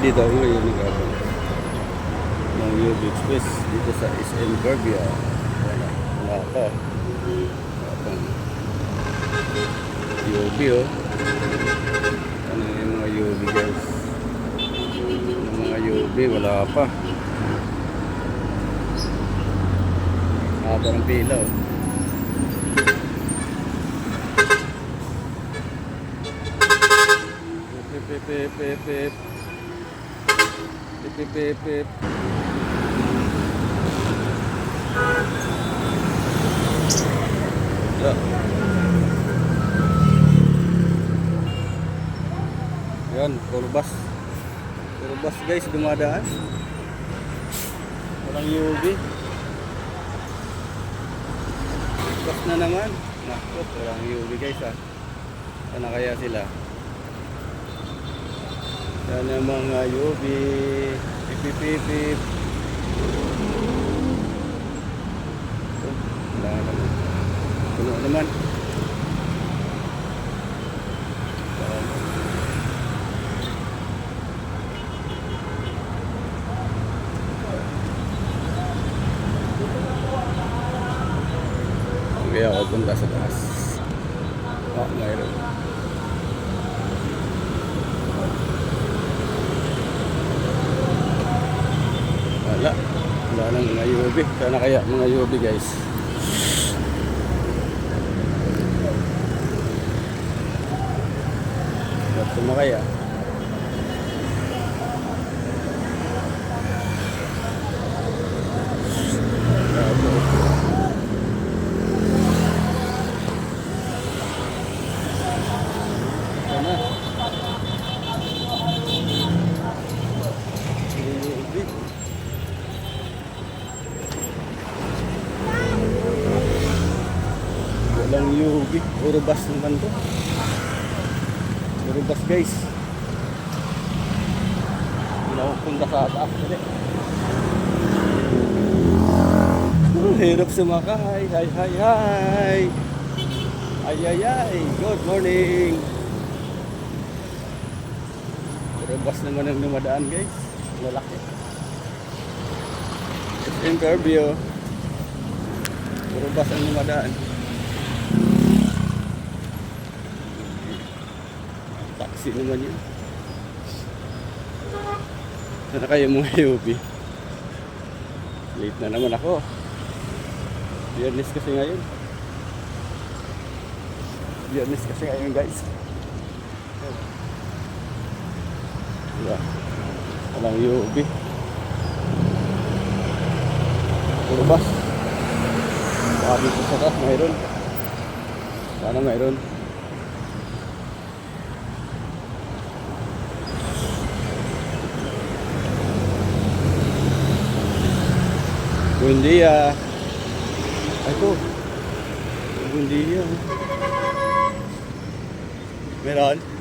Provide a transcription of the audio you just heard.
Dito ako ngayon nagkabang ng UB Express dito sa SM Garbia. Wala, wala pa. Wala UB oh. Ano yung mga UB guys? Yung mga UB wala pa. Haba ng pila oh. Pip, pip, pip, pip, pip. Pip, pip, pip, pip. Yeah. Yan. Puro bus guys, dumadaan. Walang UV. Bus na naman. Nakot, walang UV guys ah. Sana kaya sila? Sana mga UV. Pipipipip. Wala naman. Puno naman. Kaya ako punta sa taas. Ah, mayroon. Wala. Wala nang mga UV. Sana kaya mga UV guys. Ba't sumakay ah? Sana. UV. Walang UV. Puro bus naman to. Puro bus guys. Hindi na ako punta sa taas ulit. Oh, hirap sumakay. Hi, hi, hi. Ay, ay, ay. Good morning. Puro bus naman ang dumadaan guys. Lalaki. Interview. Puro bus ang dumadaan. Taxi naman yun. Sana kayo mga UP? Late na naman ako. Biyernes kasi ngayon. Biyernes kasi ngayon guys. Wala. Walang UP. Puro bus. Baka dito sa taas mayroon. Sana mayroon. Buen día. Ito. Buen día. Meron?